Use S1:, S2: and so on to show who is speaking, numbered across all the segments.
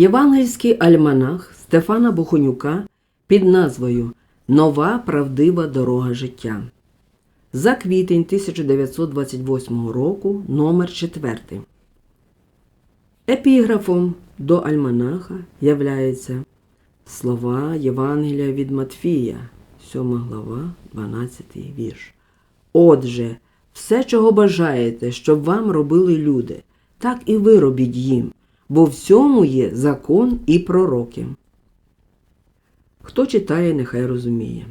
S1: Євангельський альманах Стефана Бохонюка під назвою Нова правдива дорога життя. За квітень 1928 року номер 4. Епіграфом до альманаха являється слова Євангелія від Матфія, 7 глава, 12 вірш. Отже, все, чого бажаєте, щоб вам робили люди, так і ви робіть їм, бо в цьому є закон і пророки. Хто читає, нехай розуміє.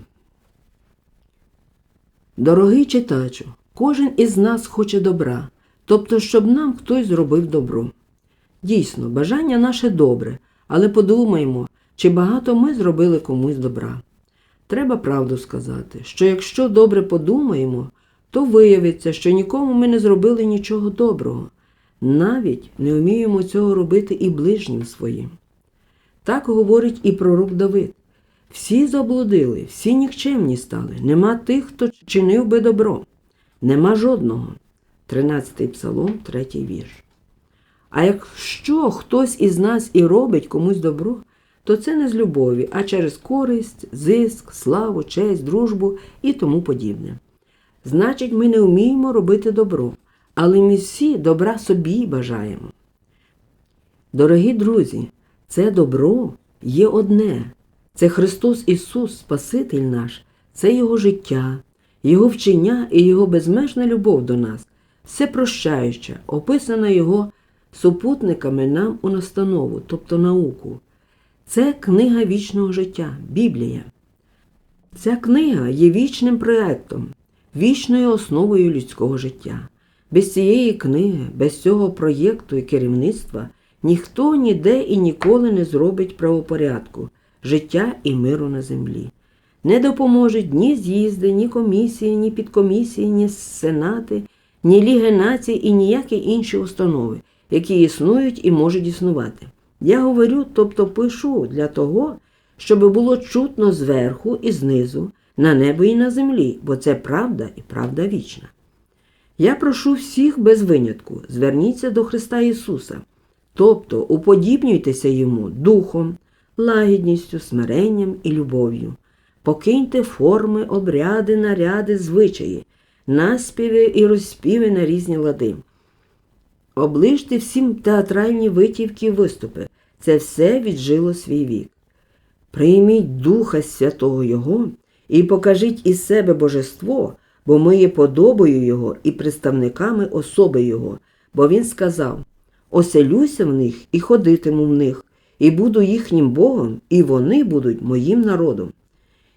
S1: Дорогий читачу, кожен із нас хоче добра, тобто, щоб нам хтось зробив добро. Дійсно, бажання наше добре, але подумаймо, чи багато ми зробили комусь добра. Треба правду сказати, що якщо добре подумаємо, то виявиться, що нікому ми не зробили нічого доброго, навіть не вміємо цього робити і ближнім своїм. Так говорить і пророк Давид. Всі заблудили, всі нікчемні стали, нема тих, хто чинив би добро, нема жодного. 13 псалом, 3 вірш. А якщо хтось із нас і робить комусь добро, то це не з любові, а через користь, зиск, славу, честь, дружбу і тому подібне. Значить, ми не вміємо робити добро, але ми всі добра собі бажаємо. Дорогі друзі, це добро є одне. Це Христос Ісус, Спаситель наш, це Його життя, Його вчення і Його безмежна любов до нас, все прощаюча, описана Його супутниками нам у настанову, тобто науку. Це книга вічного життя, Біблія. Ця книга є вічним проектом, вічною основою людського життя. Без цієї книги, без цього проєкту і керівництва ніхто ніде і ніколи не зробить правопорядку, життя і миру на землі. Не допоможуть ні з'їзди, ні комісії, ні підкомісії, ні сенати, ні Ліги націй і ніякі інші установи, які існують і можуть існувати. Я говорю, тобто пишу для того, щоб було чутно зверху і знизу, на небо і на землі, бо це правда і правда вічна. Я прошу всіх без винятку, зверніться до Христа Ісуса, тобто уподібнюйтеся Йому духом, лагідністю, смиренням і любов'ю. Покиньте форми, обряди, наряди, звичаї, наспіви і розспіви на різні лади. Оближте всім театральні витівки і виступи. Це все віджило свій вік. Прийміть Духа Святого Його і покажіть із себе божество, бо ми є подобою Його і представниками особи Його, бо Він сказав: Оселюся в них і ходитиму в них, і буду їхнім Богом, і вони будуть моїм народом.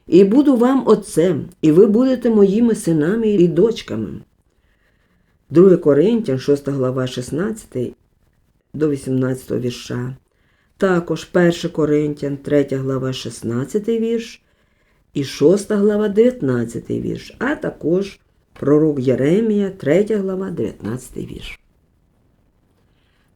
S1: І буду вам отцем, і ви будете моїми синами і дочками. 2 Коринтян, 6 глава 16 до 18 вірша. Також 1 Коринтян, 3 глава 16 вірш і 6 глава 19 вірш, а також пророк Єремія, 3 глава 19 вірш.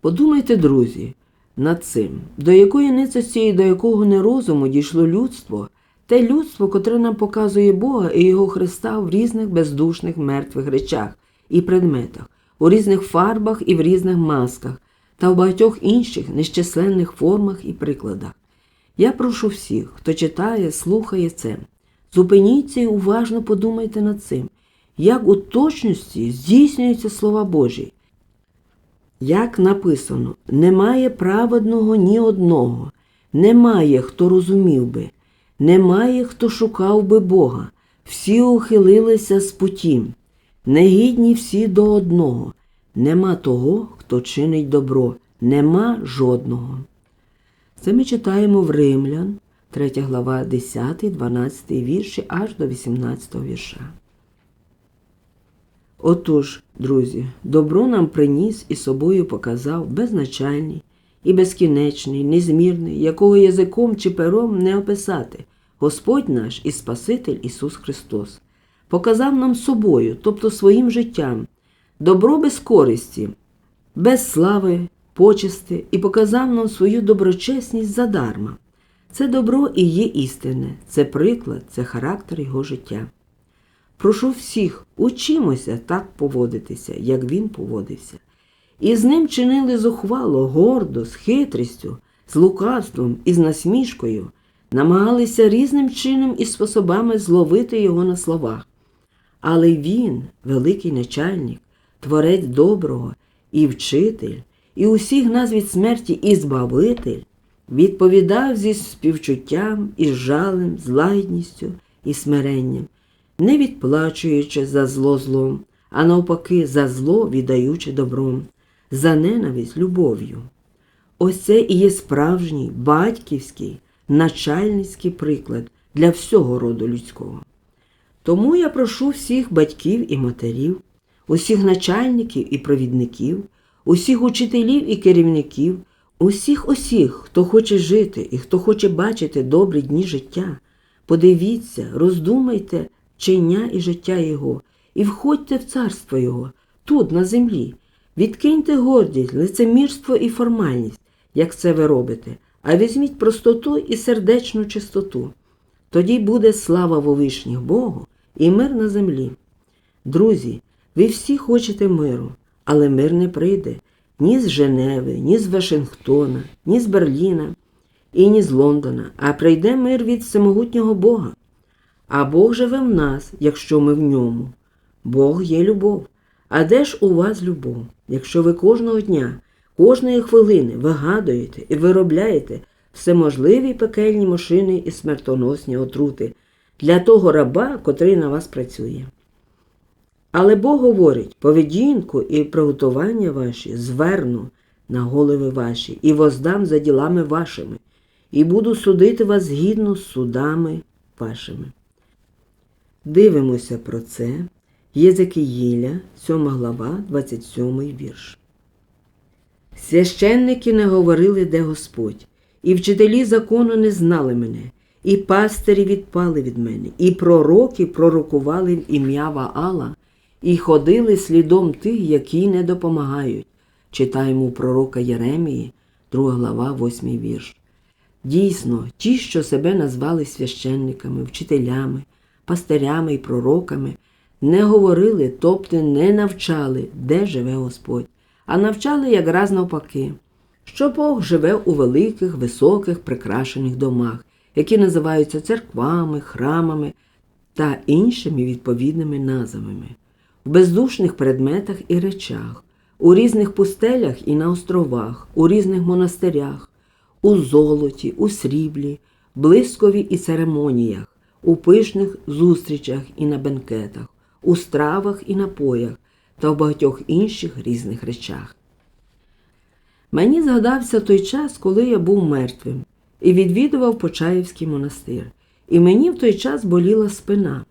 S1: Подумайте, друзі, над цим, до якої ницості і до якого нерозуму дійшло людство, те людство, котре нам показує Бога і Його Христа в різних бездушних мертвих речах і предметах, у різних фарбах і в різних масках та в багатьох інших нещисленних формах і прикладах. Я прошу всіх, хто читає, слухає це, зупиніться і уважно подумайте над цим, як у точності здійснюються слова Божі. Як написано, немає праведного ні одного, немає, хто розумів би, немає, хто шукав би Бога, всі ухилилися з путім, негідні всі до одного, нема того, хто чинить добро, нема жодного. Це ми читаємо в Римлян, 3 глава, 10, 12 вірші аж до 18 вірша. Отож, друзі, добро нам приніс і собою показав безначальний і безкінечний, незмірний, якого язиком чи пером не описати, Господь наш і Спаситель Ісус Христос. Показав нам собою, тобто своїм життям, добро без користі, без слави, почести і показав нам свою доброчесність задарма. Це добро і є істинне, це приклад, це характер його життя. Прошу всіх, учимося так поводитися, як він поводився. І з ним чинили зухвало, гордо, з хитрістю, з лукавством і з насмішкою намагалися різним чином і способами зловити його на словах. Але він, великий начальник, творець доброго і вчитель, і усіх нас від смерті і збавитель, відповідав зі співчуттям і жалем, з лагідністю і смиренням, не відплачуючи за зло злом, а навпаки, за зло віддаючи добром, за ненависть любов'ю. Ось це і є справжній батьківський, начальницький приклад для всього роду людського. Тому я прошу всіх батьків і матерів, усіх начальників і провідників, усіх учителів і керівників, усіх усіх, хто хоче жити і хто хоче бачити добрі дні життя. Подивіться, роздумайте чиня і життя Його, і входьте в царство Його, тут, на землі. Відкиньте гордість, лицемірство і формальність, як це ви робите, а візьміть простоту і сердечну чистоту. Тоді буде слава вовишніх Богу і мир на землі. Друзі, ви всі хочете миру, але мир не прийде ні з Женеви, ні з Вашингтона, ні з Берліна і ні з Лондона, а прийде мир від всемогутнього Бога. А Бог живе в нас, якщо ми в ньому. Бог є любов. А де ж у вас любов, якщо ви кожного дня, кожної хвилини вигадуєте і виробляєте всеможливі пекельні машини і смертоносні отрути для того раба, котрий на вас працює? Але Бог говорить, поведінку і приготування ваші зверну на голови ваші і воздам за ділами вашими, і буду судити вас згідно з судами вашими. Дивимося про це. Єзекиїля, 7 глава, 27 вірш. Священники не говорили, де Господь, і вчителі закону не знали мене, і пастирі відпали від мене, і пророки пророкували в ім'я Ваала, і ходили слідом тих, які не допомагають. Читаємо у пророка Єремії, 2 глава, 8 вірш. Дійсно, ті, що себе назвали священниками, вчителями, пастирями і пророками, не говорили, тобто не навчали, де живе Господь, а навчали якраз навпаки, що Бог живе у великих, високих, прикрашених домах, які називаються церквами, храмами та іншими відповідними назвами, в бездушних предметах і речах, у різних пустелях і на островах, у різних монастирях, у золоті, у сріблі, блискові і церемоніях, у пишних зустрічах і на бенкетах у стравах і напоях та в багатьох інших різних речах. Мені згадався той час, коли я був мертвим і відвідував Почаївський монастир, і мені в той час боліла спина.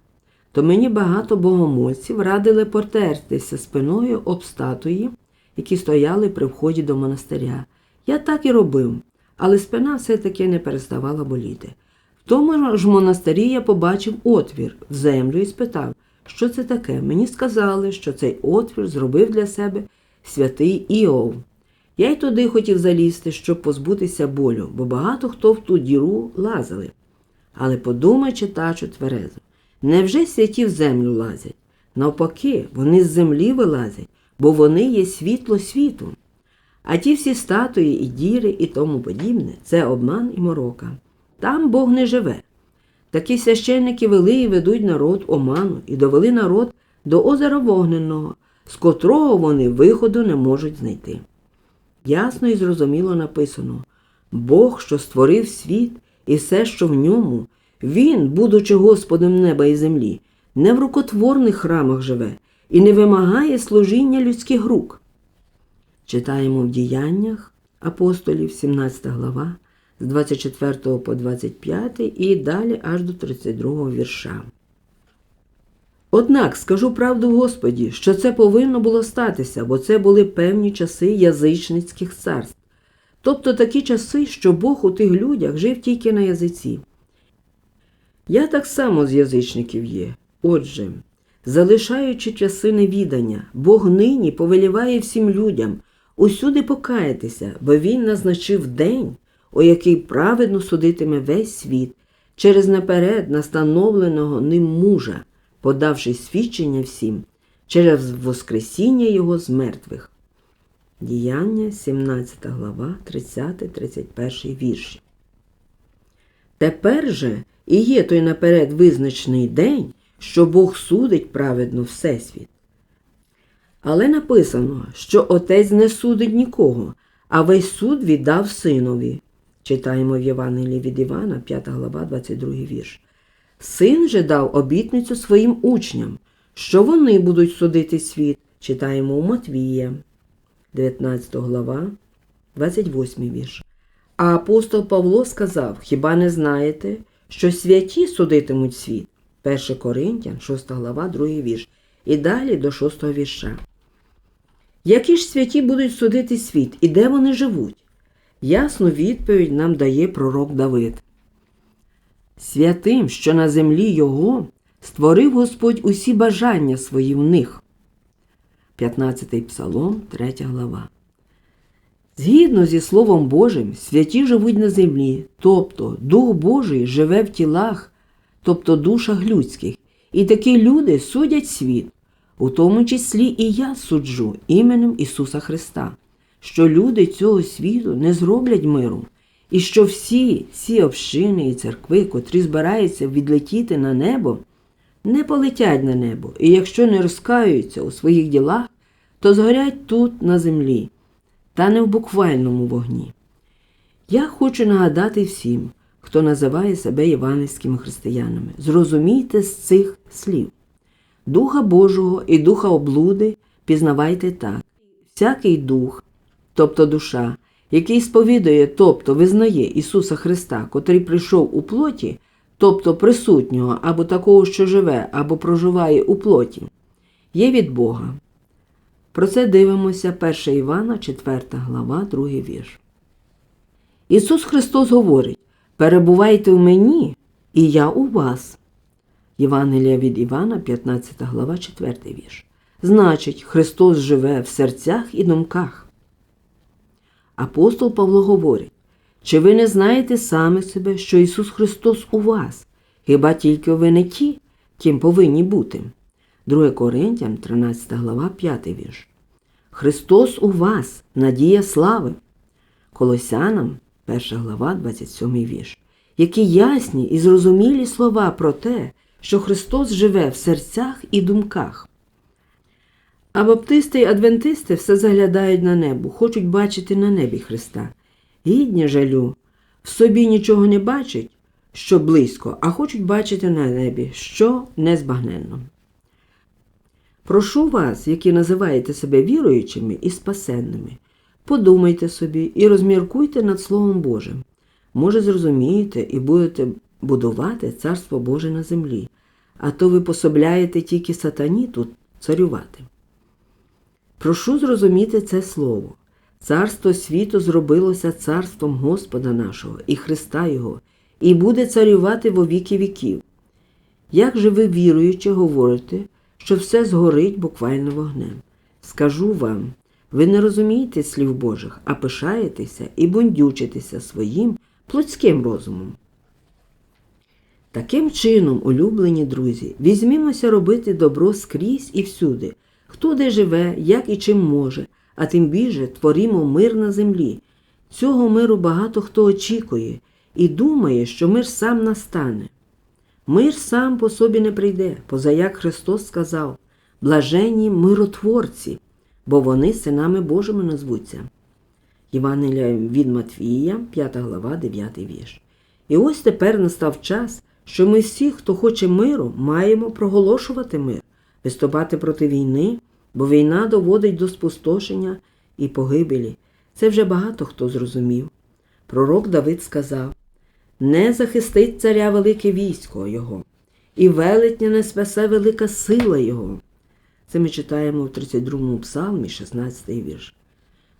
S1: То мені багато богомольців радили потертися спиною об статуї, які стояли при вході до монастиря. Я так і робив, але спина все-таки не переставала боліти. В тому ж монастирі я побачив отвір в землю і спитав, що це таке? Мені сказали, що цей отвір зробив для себе святий Іов. Я й туди хотів залізти, щоб позбутися болю, бо багато хто в ту діру лазили. Але подумай, читачу тверезо, невже святі в землю лазять? Навпаки, вони з землі вилазять, бо вони є світло світу. А ті всі статуї і діри і тому подібне це обман і морока. Там Бог не живе. Такі священники вели і ведуть народ оману і довели народ до озера Вогненного, з котрого вони виходу не можуть знайти. Ясно і зрозуміло написано Бог, що створив світ і все, що в ньому, Він, будучи Господом неба і землі, не в рукотворних храмах живе і не вимагає служіння людських рук. Читаємо в діяннях апостолів, 17 глава з 24 по 25 і далі аж до 32 вірша. Однак скажу правду Господі, що це повинно було статися, бо це були певні часи язичницьких царств, тобто такі часи, що Бог у тих людях жив тільки на язиці. Я так само з язичників є. Отже, залишаючи часи невідання, Бог нині повеліває всім людям усюди покаятися, бо Він назначив день у який праведно судитиме весь світ через наперед настановленого ним мужа, подавши свідчення всім через Воскресіння Його з мертвих. Діяння, 17 глава, 30-31 вірші. Тепер же і є той наперед визначений день, що Бог судить праведно Всесвіт. Але написано, що Отець не судить нікого, а весь суд віддав синові. Читаємо в Євангелії від Івана, 5 глава, 22 вірш. Син же дав обітницю своїм учням, що вони будуть судити світ. Читаємо у Матвія, 19 глава, 28 вірш. А апостол Павло сказав: Хіба не знаєте, що святі судитимуть світ? 1 Коринтян, 6 глава, 2 вірш. І далі до 6 вірша. Які ж святі будуть судити світ і де вони живуть? Ясну відповідь нам дає пророк Давид. Святим, що на землі його, створив Господь усі бажання свої в них. 15 Псалом, 3 глава. Згідно зі Словом Божим, святі живуть на землі, тобто Дух Божий живе в тілах, тобто душах людських, і такі люди судять світ, у тому числі і я суджу іменем Ісуса Христа, що люди цього світу не зроблять миру, і що всі ці общини і церкви, котрі збираються відлетіти на небо, не полетять на небо, і якщо не розкаються у своїх ділах, то згорять тут, на землі, та не в буквальному вогні. Я хочу нагадати всім, хто називає себе євангельськими християнами, зрозумійте з цих слів. Духа Божого і духа облуди пізнавайте так. Всякий дух, тобто душа, який сповідує, тобто визнає Ісуса Христа, котрий прийшов у плоті, тобто присутнього або такого, що живе, або проживає у плоті, є від Бога. Про це дивимося 1 Івана, 4 глава, 2 вірш. Ісус Христос говорить: перебувайте в мені, і я у вас. Євангелія від Івана, 15 глава, 4 вірш. Значить, Христос живе в серцях і думках. Апостол Павло говорить, чи ви не знаєте саме себе, що Ісус Христос у вас, хіба тільки ви не ті, ким повинні бути? 2 Коринтян, 13 глава, 5 вірш. Христос у вас, надія слави. Колосянам, 1 глава, 27 вірш. Які ясні і зрозумілі слова про те, що Христос живе в серцях і думках. А баптисти й адвентисти все заглядають на небо, хочуть бачити на небі Христа. Гідні жалю, в собі нічого не бачать, що близько, а хочуть бачити на небі, що незбагненно. Прошу вас, які називаєте себе віруючими і спасенними, подумайте собі і розміркуйте над Словом Божим. Може, зрозумієте і будете будувати Царство Боже на землі, а то ви пособляєте тільки сатані тут царювати. Прошу зрозуміти це слово. Царство світу зробилося царством Господа нашого і Христа Його, і буде царювати во віки віків. Як же ви віруючи, говорите, що все згорить буквально вогнем? Скажу вам, ви не розумієте слів Божих, а пишаєтеся і бундючитеся своїм плотським розумом. Таким чином, улюблені друзі, візьмімося робити добро скрізь і всюди, хто де живе, як і чим може, а тим більше творімо мир на землі. Цього миру багато хто очікує і думає, що мир сам настане. Мир сам по собі не прийде, позаяк Христос сказав блаженні миротворці, бо вони синами Божими назвуться. Євангелія від Матвія, 5 глава, 9 вірш. І ось тепер настав час, що ми всі, хто хоче миру, маємо проголошувати мир, виступати проти війни, бо війна доводить до спустошення і погибелі. Це вже багато хто зрозумів. Пророк Давид сказав не захистить царя велике військо Його, і велетня не спасе велика сила Його. Це ми читаємо в 32-му псалмі, 16 вірш.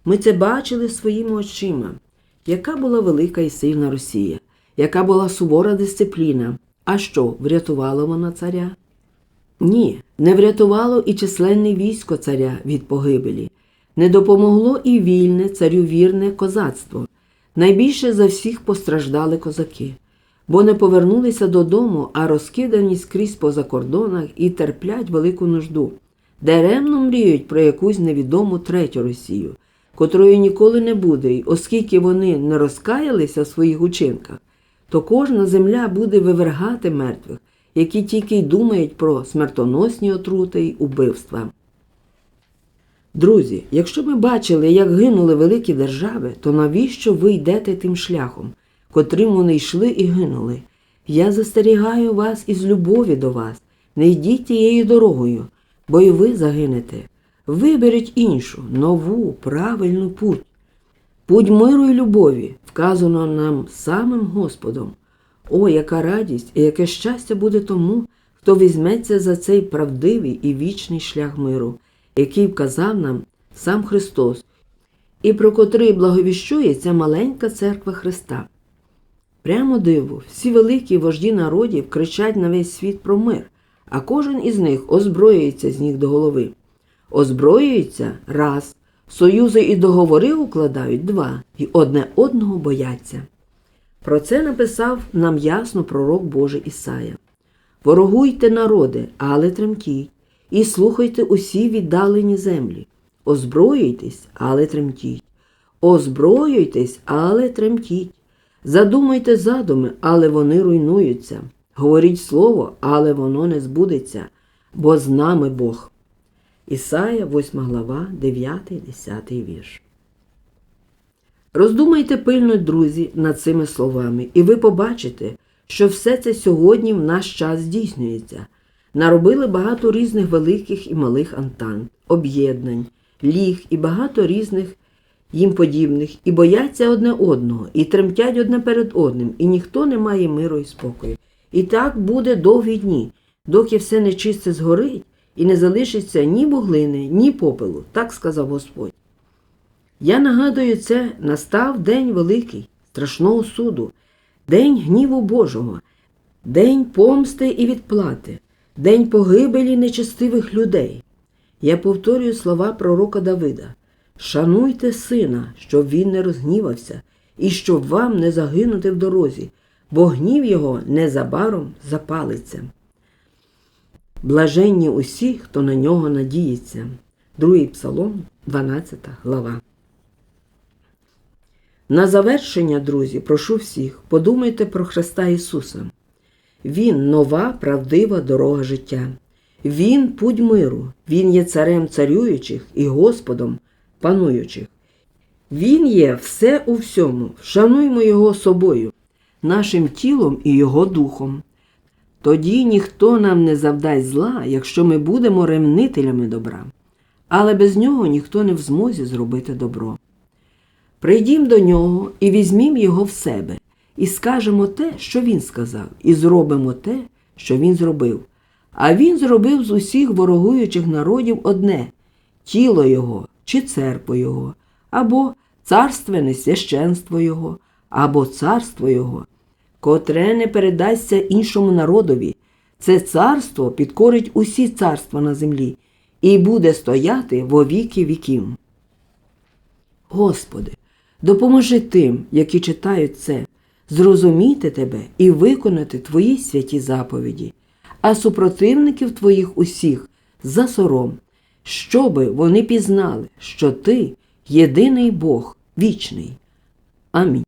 S1: Ми це бачили своїми очима, яка була велика і сильна Росія, яка була сувора дисципліна. А що, врятувала вона царя? Ні, не врятувало і численне військо царя від погибелі, не допомогло і вільне царю вірне козацтво. Найбільше за всіх постраждали козаки, бо не повернулися додому, а розкидані скрізь по закордонах і терплять велику нужду. Даремно мріють про якусь невідому третю Росію. котрої ніколи не буде, і оскільки вони не розкаялися в своїх учинках, то кожна земля буде вивергати мертвих, які тільки й думають про смертоносні отрути й убивства. Друзі, якщо ми бачили, як гинули великі держави, то навіщо ви йдете тим шляхом, котрим вони йшли і гинули? Я застерігаю вас із любові до вас, не йдіть тією дорогою, бо і ви загинете. Виберіть іншу, нову, правильну путь. Путь миру і любові, вказано нам самим Господом. О, яка радість і яке щастя буде тому, хто візьметься за цей правдивий і вічний шлях миру, який вказав нам сам Христос, і про котрий благовіщує ця маленька церква Христа. Прямо диво, всі великі вожді народів кричать на весь світ про мир, а кожен із них озброюється з ніг до голови. Озброюються раз, союзи і договори укладають два, і одне одного бояться. Про це написав нам ясно пророк Божий Ісая. Ворогуйте, народи, але тремтіть, і слухайте усі віддалені землі. Озброюйтесь, але тремтіть. Озброюйтесь, але тремтіть. Задумайте задуми, але вони руйнуються. Говоріть слово, але воно не збудеться, бо з нами Бог. Ісая, 8 глава, 9, 10 вірш. Роздумайте пильно, друзі, над цими словами, і ви побачите, що все це сьогодні в наш час здійснюється. Наробили багато різних великих і малих антант, об'єднань, ліг і багато різних їм подібних, і бояться одне одного, і тремтять одне перед одним, і ніхто не має миру і спокою. І так буде довгі дні, доки все нечисте згорить, і не залишиться ні буглини, ні попелу, так сказав Господь. Я нагадую, це настав день великий, страшного суду, день гніву Божого, день помсти і відплати, день погибелі нечестивих людей. Я повторюю слова пророка Давида: Шануйте сина, щоб він не розгнівався, і щоб вам не загинути в дорозі, бо гнів його незабаром запалиться. Блаженні усі, хто на нього надіється. Другий Псалом, 12 глава. На завершення, друзі, прошу всіх, подумайте про Христа Ісуса. Він нова, правдива дорога життя. Він путь миру, Він є царем царюючих і Господом пануючих. Він є все у всьому. Шануймо Його собою, нашим тілом і Його духом. Тоді ніхто нам не завдасть зла, якщо ми будемо ремнителями добра, але без нього ніхто не в змозі зробити добро. Прийдім до нього і візьмім його в себе, і скажемо те, що він сказав, і зробимо те, що він зробив. А він зробив з усіх ворогуючих народів одне тіло його чи церкву його, або царственне священство його, або царство його, котре не передасться іншому народові. Це царство підкорить усі царства на землі і буде стояти во віки віків. Господи, допоможи тим, які читають це, зрозуміти Тебе і виконати Твої святі заповіді, а супротивників Твоїх усіх засором, щоби вони пізнали, що Ти єдиний Бог вічний. Амінь.